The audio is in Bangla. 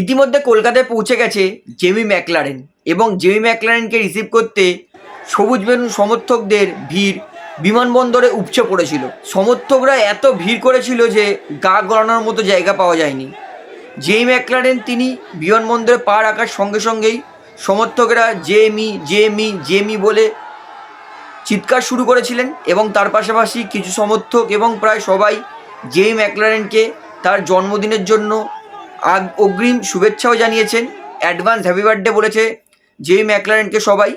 ইতিমধ্যে কলকাতায় পৌঁছে গেছে জেমি ম্যাকলারেন এবং জেমি ম্যাকলারেনকে রিসিভ করতে সবুজ বেলুন সমর্থকদের ভিড় বিমানবন্দরে উপচে পড়েছিল। সমর্থকরা এত ভিড় করেছিল যে গা গড়ানোর মতো জায়গা পাওয়া যায়নি। জেমি ম্যাকলারেন তিনি বিমানবন্দরে পা রাখার সঙ্গে সঙ্গেই সমর্থকরা জেমি জেমি জেমি বলে চিৎকার শুরু করেছিলেন এবং তার পাশাপাশি কিছু সমর্থক এবং প্রায় সবাই জেই ম্যাকলারেনকে তার জন্মদিনের জন্য অগ্রিম শুভেচ্ছাও জানিয়েছেন। অ্যাডভান্স হ্যাপি বার্থডে বলেছে। জেই ম্যাকলারেনকে সবাই।